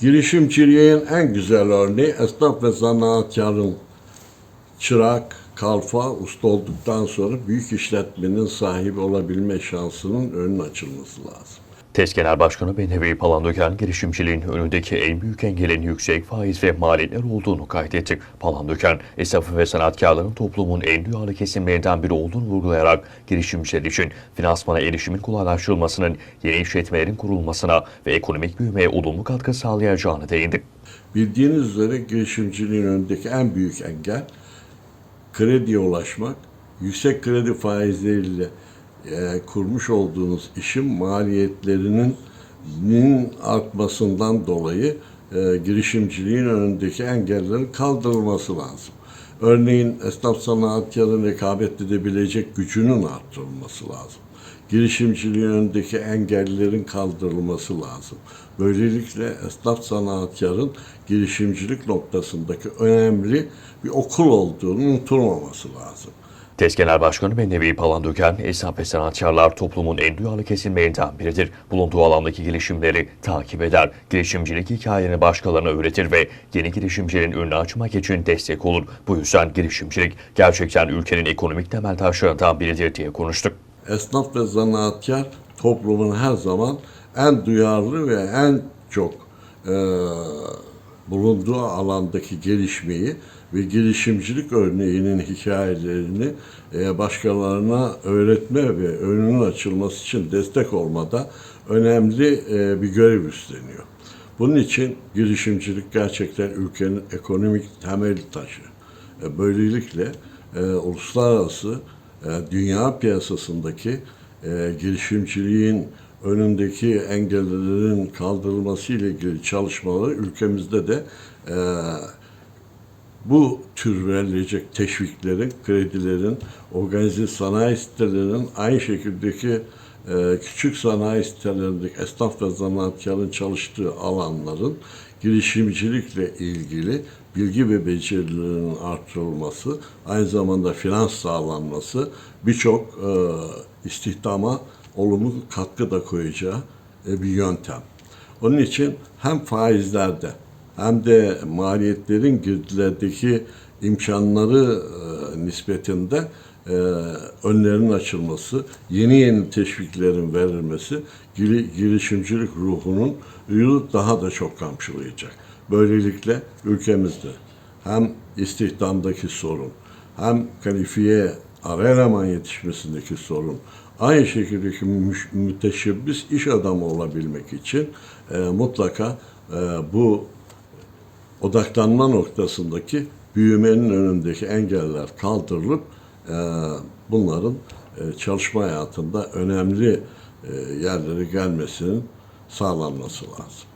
Girişimciliğin en güzel örneği esnaf ve zanaatkarın çırak, kalfa, usta olduktan sonra büyük işletmenin sahibi olabilme şansının önünün açılması lazım. TES Genel Başkanı Benevi Palandöken girişimciliğin önündeki en büyük engelin yüksek faiz ve maliyetler olduğunu kaydetti. Palandöken, esnafı ve sanatkarların toplumun en duyarlı kesimlerinden biri olduğunu vurgulayarak girişimciler için finansmana erişimin kolaylaştırılmasının, yeni işletmelerin kurulmasına ve ekonomik büyümeye olumlu katkı sağlayacağını değindi. Bildiğiniz üzere girişimciliğin önündeki en büyük engel krediye ulaşmak, yüksek kredi faizleriyle e, kurmuş olduğunuz işin maliyetlerinin nin artmasından dolayı e, girişimciliğin önündeki engellerin kaldırılması lazım. Örneğin esnaf sanatkarın rekabet edebilecek gücünün arttırılması lazım. Girişimciliğin önündeki engellerin kaldırılması lazım. Böylelikle esnaf sanatkarın girişimcilik noktasındaki önemli bir okul olduğunu unutulmaması lazım. TES Genel Başkanı Benevi Palandöken, esnaf ve sanatkarlar toplumun en duyarlı kesimlerinden biridir. Bulunduğu alandaki gelişimleri takip eder, girişimcilik hikayelerini başkalarına öğretir ve yeni girişimcilerin önünü açmak için destek olur. Bu yüzden girişimcilik gerçekten ülkenin ekonomik temel taşlarından biridir diye konuştuk. esnaf ve zanaatkar toplumun her zaman en duyarlı ve en çok e, bulunduğu alandaki gelişmeyi ve girişimcilik örneğinin hikayelerini e, başkalarına öğretme ve önünün açılması için destek olmada önemli e, bir görev üstleniyor. Bunun için girişimcilik gerçekten ülkenin ekonomik temel taşı. E, Böylelikle uluslararası dünya piyasasındaki girişimciliğin önündeki engellerin kaldırılması ile ilgili çalışmaları ülkemizde de e, bu tür verilecek teşviklerin, kredilerin, organize sanayi sitelerinin aynı şekildeki e, küçük sanayi sitelerindeki esnaf ve zanaatkarın çalıştığı alanların girişimcilikle ilgili bilgi ve becerilerinin artırılması, aynı zamanda finans sağlanması birçok e, istihdama olumlu katkı da koyacağı e, bir yöntem. Onun için hem faizlerde hem de maliyetlerin girdilerdeki imkanları e, nispetinde e, önlerinin açılması, yeni yeni teşviklerin verilmesi giri- girişimcilik ruhunun ruhu daha da çok kamçılayacak. Böylelikle ülkemizde hem istihdamdaki sorun, hem kalifiye ara eleman yetişmesindeki sorun, aynı şekildeki mü- müteşebbis iş adamı olabilmek için e, mutlaka e, bu odaklanma noktasındaki büyümenin önündeki engeller kaldırılıp e, bunların e, çalışma hayatında önemli e, yerlere gelmesinin sağlanması lazım.